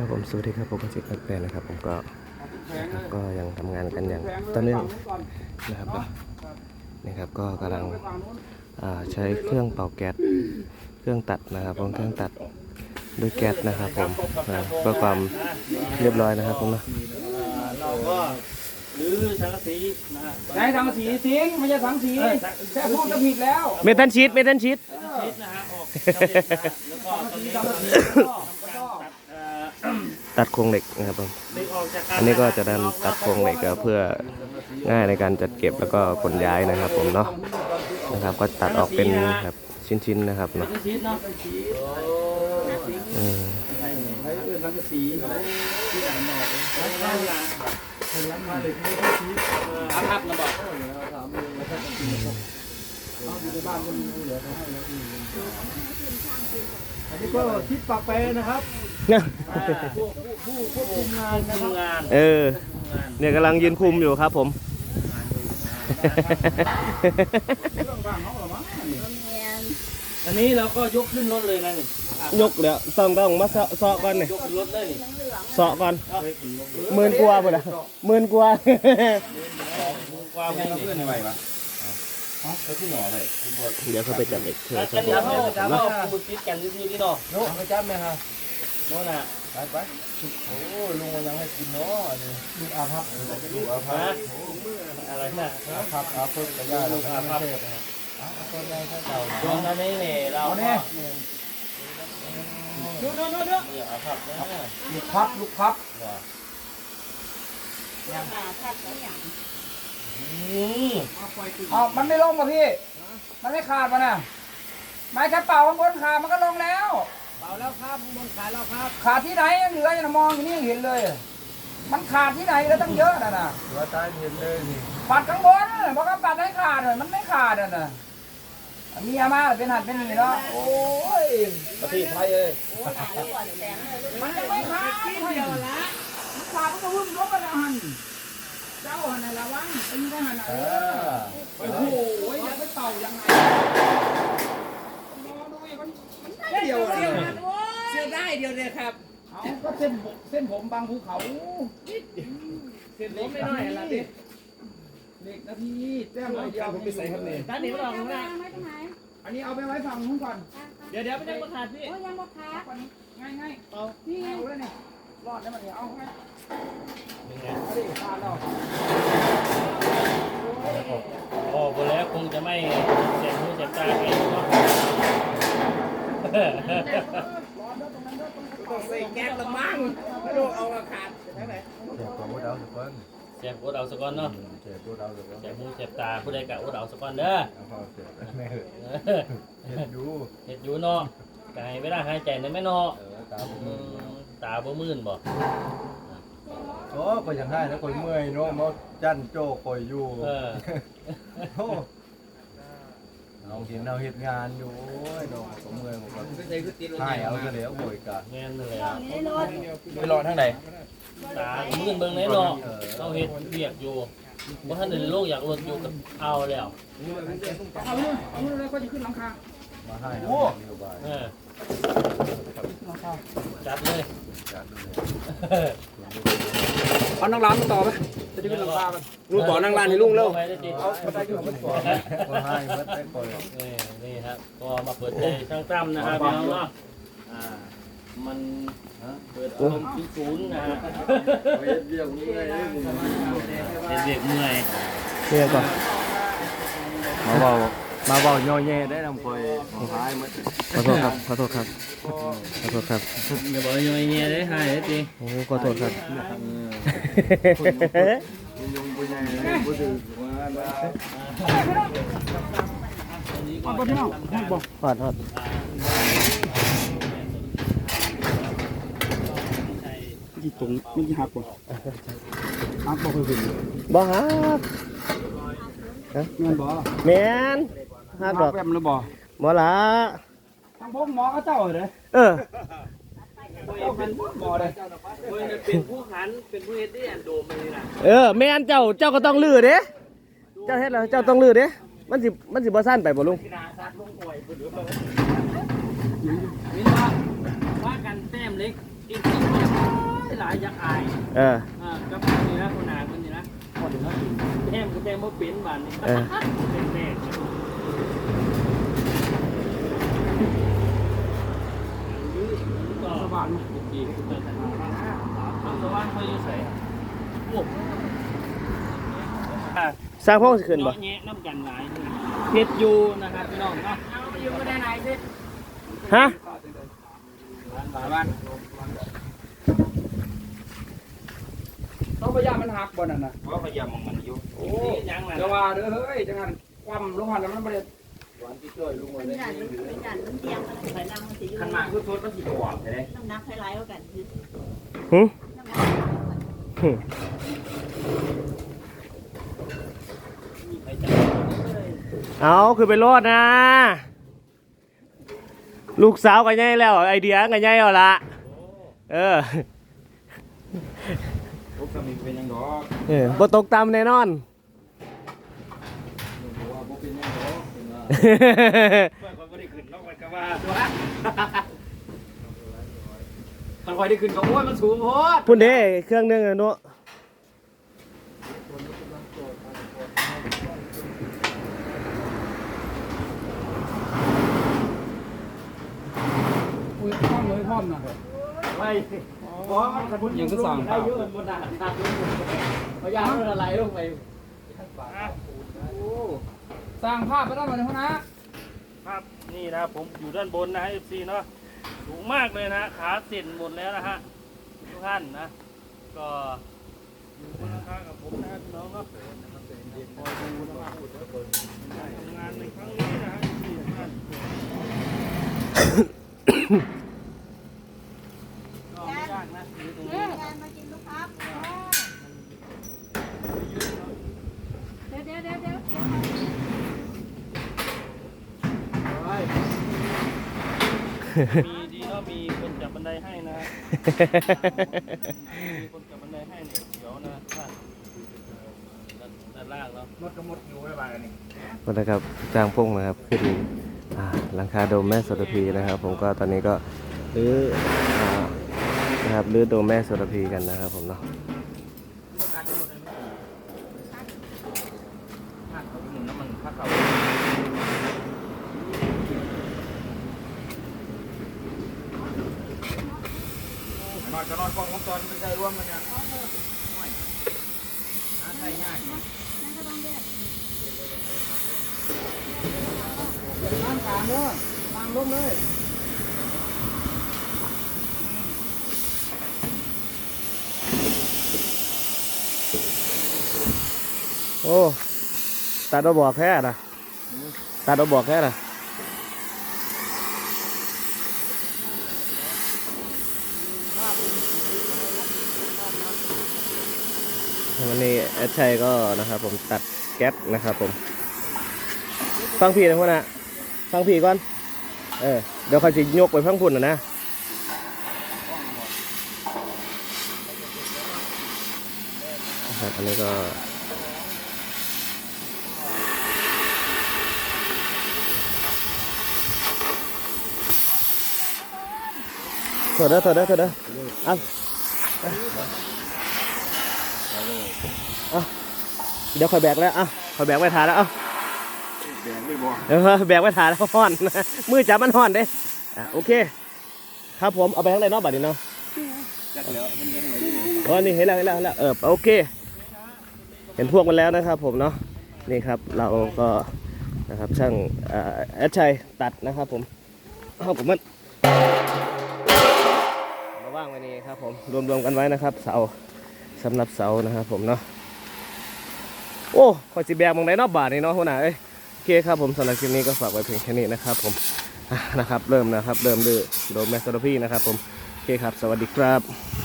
ครับผมสวัสดีครับผมกสิทธิ์แปลนะครับผมก็นะครับก็ยังทำงานกันอย่างต่อเนื่องนะครับนี่ครับก็กำลังอ่าใช้เครื่องเป่าแก๊สเครื่องตัดนะครับผมเครื่องตัดด้วยแก๊สนะครับ ผมนะเพื่อความเรียบร้อยนะครับผมนะเราก็หรือสังกะสีนะฮะใช้สังสีสิงไม่ใช่สังสีแค่พูดก็ผิดแล้วเมทัลชีตเมทัลชีต ชิดนะฮะออกจากเหล็กนะฮะแล้วก็ตอนนี้สังสีก็ก็เอ่อ ตัดโครงเหล็กนะครับผมเหล็กออกจากการอันนี้ก็จะดันตัดโครงเหล็กก็เพื่อง่ายในการจัดเก็บแล้วก็ขนย้ายนะครับ ผมเนาะนะครับ ก็ตัดออกเป็นแบบชิ้นๆนะครับเนาะสังกะสี เนาะอืมใช้เรื่องสังสีอาภัพนะบอกอันนี้ก็ทิศปากแปรนะครับเนี่ยผู้ผู้ผู้คุมงานนะคุมงานเออเนี่ยกำลังยืนคุมอยู่ครับผมอันนี้เราก็ยกขึ้นรถเลยนะนี่ยกเดี๋ยวต้องต้องมาเสาะเสาะก่อนเนี่ยยกขึ้นรถเลยนี่เสาะก่อนหมื่นกว่าหมดละหมื่นกว่า ความเพื่อนไหวปะ เดี๋ยวเขาไปจับเด็กเธอแล้วคกันบผมยับเนี่ยจะเอาปูติดกันที่นี่เนาะโน้ไปจับไหมครับโน่นน่ะไปไปโอ้ลุงมันยังให้กินเนาะลุงอาภัพลุงอาภัฮะพอะไรน่ะอาภัพอาภัพกระยาลูลูกกอาภัพก็ได้แค่เก่าตรงนั้นนี่เนี่ยเราเนี่เนี่ยดูดูดูดูเนี่ยอาภัพลูกพับลูกพับอืมเอามันไม่ลงป่ะพี่ มันไม่ขาดป่ะน่ะไม้แค่เป่าข้างบนขาดมันก็ลงแล้ว เปล่าแล้วครับข้างบนขายแล้วครับ ขาดที่ไหนยังเหลืออยู่นะมองอยู่นี่ยังเห็นเลย มันขาดที่ไหนแล้วตั้งเยอะน่ะน่ะว่าใต้เห็นเลยนี่ปัดข้างบนบอกว่าปัดให้ขาดเลยมันไม่ขาดอะน่ะเมียมาเป็นหัดเป็นนี่เนาะโอ้ยประเทศไทยเอ้ยมันยังไม่ขาดเดียวละมันขาดมันก็วุ่นรบกันแล้วหัน เจ้าหันน่ะระวังไปอยู่ในหันน่ะเออโอ้โหยังไปเป่ายังไงมองดูอีกมันมันได้เดียวอะเชื่อได้เดียวเลยครับ เอาก็เส้นผมเส้นผมบางภูเขาเส้นผมไม่น้อยละดิเด็กนาทีแจ้งหน่อยเดียวผมไปใส่ครับเนี่ยตาหนีมันออกข้างหน้าไม่ต้องไหนอันนี้เอาไปไว้ฝั่งนู้นก่อน เดี๋ยวเดี๋ยวไม่ได้มาขาดพี่โอ้ยังบอกขาก่อนนี้ง่ายง่ายเอานี่เอาเลยเนี่ย รอดได้ไหมเนี่ยเอาให้เป็นไงเอาดิขาดแล้วโอ้บนแล้วคงจะไม่เจ็บหูเจ็บตาเองเนาะต้องใส่แก๊สละมั้งไม่รู้เอามาขาดทั้งไหน เจ็บตัวเราสักคนเจ็บอุดเอาสักก้อนเนาะเจ็บตัวเราสักคนเจ็บหูเจ็บตาผู้ใดกะอุดเอาสักก้อนเด้อเอาพอเจ็บแม่เออเห็นดูเห็ดอยู่เนาะไก่เวลาหายใจในแม่เนาะ เออตามอืม ตาบ่มื่นบ่โอ้ก็ยังให้แล้วคนเมื่อยเนาะมาจันโจ้คอยอยู่เออโอ้เอาเห็นเอาเหตุงานอยู่โอ้ยเนาะผมเมื่อยผมก็ให้เอาซะแล้วโวยกะแม่นเลยอะนี่รถไปรอทั้งไหนตามื่นเบิ่งในเนาะเราเฮ็ดเวียกอยู่บ่ทันได้โลกอยากรถอยู่กับเอาแล้วเอาเลยเอาเลยก็จะขึ้นหลังคา มาให้เอานโยบายเออหลังคาจัดเลยจัดเลยเอานั่งร้านต่อไหมจะได้ขึ้นหลังคากันลุงต่อนั่งร้านให้ลุงเร็วไปได้จริงเอาไปได้ขึ้นหลังคาก็ให้เพิ่นได้คอยนี่นี่ครับก็มาเปิดใจช่างตั้มนะครับพี่น้องเนาะอ่ามันเปิดอารมณ์ที่ศูนย์นะฮะเฮ็ดเบี้ยเมื่อยเลยนี่เป็นเด็กเมื่อยเนี่ยก่อนมาเบา มาเบาย่อแย่ได้นำคอยหายมันขอโทษครับ ขอโทษครับ ขอโทษครับ อย่าบอกว่าย่อยเงี้ยได้หายได้จริงโอ้ขอโทษครับยงปุยใหญ่เลยบ่ถือว่าบ้าเอาไปพี่น้องบอกทอดทอดที่ตรงไม่กี่หักบ่หักบ่เคยเห็นบ่ฮักเงินบ่แมน ฮักดอกแวมหรือบ่บ่ละทางพวกหมอเขาเจ้าเลยเออเจ้าเป็นหมอเลยเป็นผู้หันเป็นผู้เฮ็ดได้อันโดมเลยนะเออแมนเจ้าเจ้าก็ต้องลื้อเด้เจ้าเฮ็ดแล้วเจ้าต้องลื้อเด้มันสิมันสิบ่สั้นไปบ่ลุงวินว่าว่ากันแต้มเล็กอีกหลายอยากอายเอออ่าก็คนนี้นะคนหนาคนนี้นะคนนี้นะแต้มก็แต้มบ่เป็นบานนี้เออเป็นแน่ก็ สว่างดีสว่างเขาอยู่ใส่โอ้อะสร้างห้องสิขึ้นบ่เนาะแยะน้ำกันหลายเฮ็ดอยู่นะครับพี่น้องเนาะอยู่ก็ได้ไหนสิฮะบ้านบ้านต้องพยายามมันหักบนนั่นนะว่าพยายามมองมันอยู่โอ้ยยังไงจะว่าเด้อเฮ้ยจังหัน ความลงหันแล้วมันได้เป็นหยันเป็นหยันน้ำเทียมอะไรไปนั่งมันสิอยู่ขันหมากคือทดมันสิตัวใช่ไหมน้ำหนักคล้ายๆกันคือหึน้ำหนักคล้ายๆกันหึไปจับเอาคือไปรอดนะ ลูกสาวกันใหญ่แล้วไอเดียกันใหญ่เอาละเออพวกสมิงเป็นยังดอกเออบ่ตกต่ำแน่นอน ว่าพวกเป็นยังดอก เป็นว่าเพื่อนคนก็ได้ขึ้นนอกไปก็ว่าตัวมันคอยได้ขึ้นก็โอ้ยมันสูงโพดพุ่นเด้เครื่องนึงอะเนาะอุ้ยพร้อมเลยพร้อมนะไม่เพราะมันยังก็สั่งได้เยอะบนด่านทางพยายามมันอะไรลงไป สร้างภาพไปได้มาในห้องนะครับนี่นะครับผมอยู่ด้านบนนะเอฟซีเนาะสูงมากเลยนะขาเส้นหมดแล้วนะฮะทุกท่านนะ ก็อยู่บนราคากับผมนะพี่น้องเนาะคอยดูนะครับทำงานในครั้งนี้นะฮะที่ทุกท่านก็ไม่ยากนะอยู่ตรงนี้นะครับ มากินลูกครับเดี๋ยวเดี๋ยวเดี๋ยวเดี๋ยว มีดีเนาะมีคนจับบันไดให้นะมีคนจับบันไดให้เนี่ยเดี๋ยวนะท่านด้านด้านล่างเนาะรถกระมดอยู่ไว้บ้านนี่ก็นะครับจ้างพงนะครับขึ้นอ่าหลังคาโดมแม่โสระพีนะครับ ผมก็ตอนนี้ก็รื้ออ่านะครับรื้อโดมแม่โสระพีกันนะครับผมเนาะ นอนจะนอนกองวงจรไม่ใช่ร่วมกันเนี่ยใช่ง่ายน้ำกลางเด้อตางลงเลยโอ้ตัดเอาบอกแค่นะตัดเอาบอกแค่นะ วันนี้แอดชัยก็นะครับ ผมตัดแก๊สนะครับ ผม ฟังพี่นะพ่อนะฟังพี่ก่อน เออเดี๋ยวเขาจะยกไปฟังพุ่นนะนะนะอันนี้ก็โทษเด้อโทษเด้อโทษเด้อเอา เอาเดี๋ยวคอยแบกแล้วเอาคอยแบกไว้ทานแล้วเอาแดงไม่บอกเดี๋ยวแบกไว้ทานแล้วห่อนมือจับมันห่อนเด้อะโอเค ครับผมเอาไปข้างในเนอกบัดนี้เนาะจัดแล้วมันยังไงอ๋อนี่เห็นแล้วเห็นแล้วเห็นแล้วเออโอเค เห็นพวกมันแล้วนะครับ ผมเนาะนี่ครับเราก็นะครับช่างเอ่อแอดชัยตัดนะครับ ผมเอาผมมันมาว่างไว้นี่ครับผมรวมๆกันไว้นะครับ เสา สำหรับเสานะครับผมเนาะโอ้ขอจีแบกมองได้นอกบาทนี่เนาะหัวหน้าเอ้ยโอเคครับผมสำหรับคลิปนี้ก็ฝากไว้เพียงแค่นี้นะครับผมนะครับเริ่มนะครับเริ่มดื้อโดมแมสโตรพี่นะครับผมโอเคครับ สวัสดีครับ